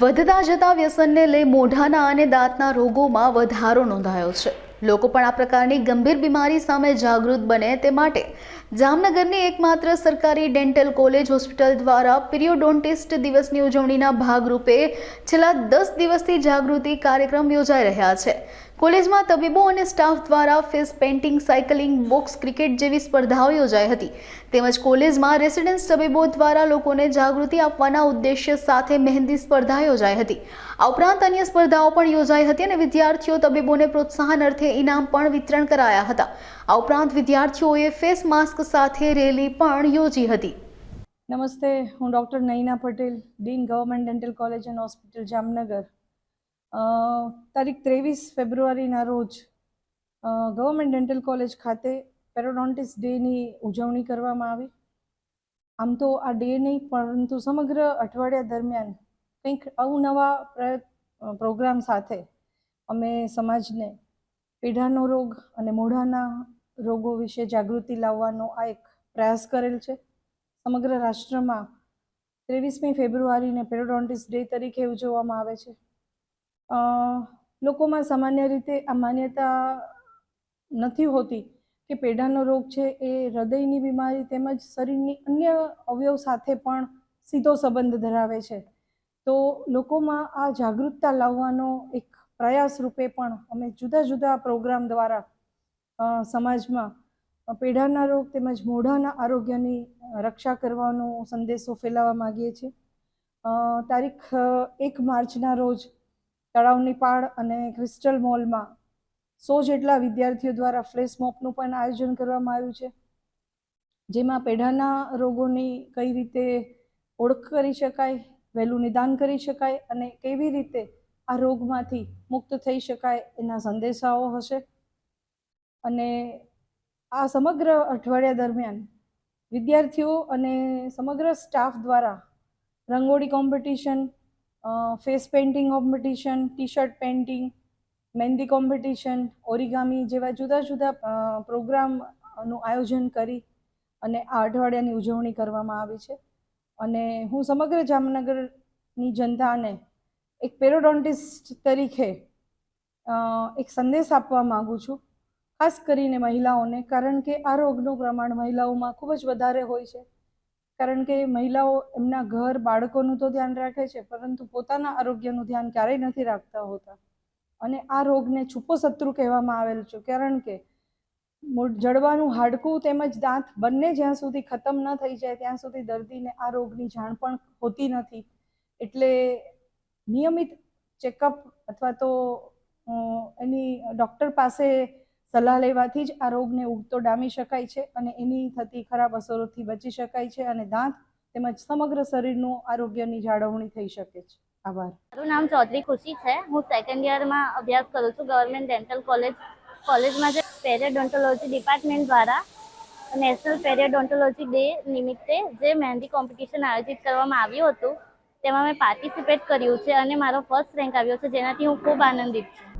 વધતા જતા વ્યસનને લઈ મોઢાના અને દાંતના રોગોમાં વધારો નોંધાયો છે. લોકો પણ આ પ્રકારની ગંભીર બીમારી સામે જાગૃત બને તે માટે જામનગરની એકમાત્ર સરકારી ડેન્ટલ કોલેજ હોસ્પિટલ દ્વારા પિરિયોડોન્ટિસ્ટ દિવસની ઉજવણીના ભાગરૂપે છેલ્લા દસ દિવસથી જાગૃતિ કાર્યક્રમ યોજાઈ રહ્યા છે. કોલેજમાં તબીબો અને સ્ટાફ દ્વારા face painting, cycling, box, cricket જેવી સ્પર્ધાઓ યોજાઈ હતી. તેમજ કોલેજમાં રેસિડેન્સ તબીબો દ્વારા લોકોને જાગૃતિ આપવાના ઉદ્દેશ્ય સાથે મહેંદી સ્પર્ધા યોજાઈ હતી. આ ઉપરાંત અન્ય સ્પર્ધાઓ પણ યોજાઈ હતી અને વિદ્યાર્થીઓ તબીબોને પ્રોત્સાહન અર્થે ઇનામ પણ વિતરણ કરાયા હતા. આ ઉપરાંત વિદ્યાર્થીઓએ ફેસ માસ્ક સાથે રેલી પણ યોજી હતી. નમસ્તે, હું doctor Naina Patel, dean government dental college and hospital Jamnagar. તારીખ ત્રેવીસ ફેબ્રુઆરીના રોજ ગવર્મેન્ટ ડેન્ટલ કોલેજ ખાતે પેરોડોન્ટિસ ડેની ઉજવણી કરવામાં આવી. આમ તો આ ડે નહીં, પરંતુ સમગ્ર અઠવાડિયા દરમિયાન કંઈક અવનવા પ્રોગ્રામ સાથે અમે સમાજને પેઢાનો રોગ અને મોઢાના રોગો વિશે જાગૃતિ લાવવાનો આ એક પ્રયાસ કરેલ છે. સમગ્ર રાષ્ટ્રમાં ત્રેવીસમી ફેબ્રુઆરીને પેરોડોન્ટિસ ડે તરીકે ઉજવવામાં આવે છે. લોકોમાં સામાન્ય રીતે આ માન્યતા નથી હોતી કે પેઢાનો રોગ છે એ હૃદયની બીમારી તેમજ શરીરની અન્ય અવયવ સાથે પણ સીધો સંબંધ ધરાવે છે. તો લોકોમાં આ જાગૃતતા લાવવાનો એક પ્રયાસ રૂપે પણ અમે જુદા જુદા પ્રોગ્રામ દ્વારા સમાજમાં પેઢાના રોગ તેમજ મોઢાના આરોગ્યની રક્ષા કરવાનો સંદેશો ફેલાવવા માગીએ છીએ. તારીખ એક માર્ચના રોજ તળાવની પાળ અને ક્રિસ્ટલ મોલમાં સો જેટલા વિદ્યાર્થીઓ દ્વારા ફ્લેશ મોપનું પણ આયોજન કરવામાં આવ્યું છે. જેમાં પેઢાના રોગોની કઈ રીતે ઓળખ કરી શકાય, વહેલું નિદાન કરી શકાય અને કેવી રીતે આ રોગમાંથી મુક્ત થઈ શકાય એના સંદેશાઓ હશે. અને આ સમગ્ર અઠવાડિયા દરમિયાન વિદ્યાર્થીઓ અને સમગ્ર સ્ટાફ દ્વારા rangoli competition face painting competition T shirt painting mehndi competition origami જેવા જુદા જુદા પ્રોગ્રામનું આયોજન કરી અને આ અઠવાડિયાની ઉજવણી કરવામાં આવી છે. અને હું સમગ્ર જામનગરની જનતાને એક પેરોડોન્ટિસ્ટ તરીકે એક સંદેશ આપવા માગું છું. ખાસ કરીને મહિલાઓને, કારણ કે આ રોગનું પ્રમાણ મહિલાઓમાં ખૂબ જ વધારે હોય છે. કારણ કે મહિલાઓ એમના ઘર, બાળકોનું તો ધ્યાન રાખે છે, પરંતુ પોતાના આરોગ્યનું ધ્યાન ક્યારેય નથી રાખતા હોતા. અને આ રોગને છુપો શત્રુ કહેવામાં આવેલ છે, કારણ કે જડવાનું હાડકું તેમજ દાંત બંને જ્યાં સુધી ખતમ ન થઈ જાય, ત્યાં સુધી દર્દીને આ રોગની જાણ પણ હોતી નથી. એટલે નિયમિત ચેકઅપ અથવા તો એની ડૉક્ટર પાસે સલાહ લેવાથી જ આ રોગને ઉગતો ડામી શકાય છે અને એની થતી ખરાબ અસરોથી બચી શકાય છે અને દાંત તેમજ સમગ્ર શરીરનું આરોગ્યની જાળવણી થઈ શકે છે. આભાર. મારું નામ ચૌધરી ખુશી છે. હું સેકન્ડ યરમાં અભ્યાસ કરું છું ગવર્મેન્ટ ડેન્ટલ કોલેજ કોલેજમાં જે પેરેડોન્ટોલોજી ડિપાર્ટમેન્ટ દ્વારા નેશનલ પેરેડોન્ટોલોજી ડે નિમિત્તે જે મહેંદી કોમ્પિટિશન આયોજિત કરવામાં આવ્યું હતું, તેમાં મેં પાર્ટિસિપેટ કર્યું છે અને મારો ફર્સ્ટ રેન્ક આવ્યો છે, જેનાથી હું ખૂબ આનંદિત છું.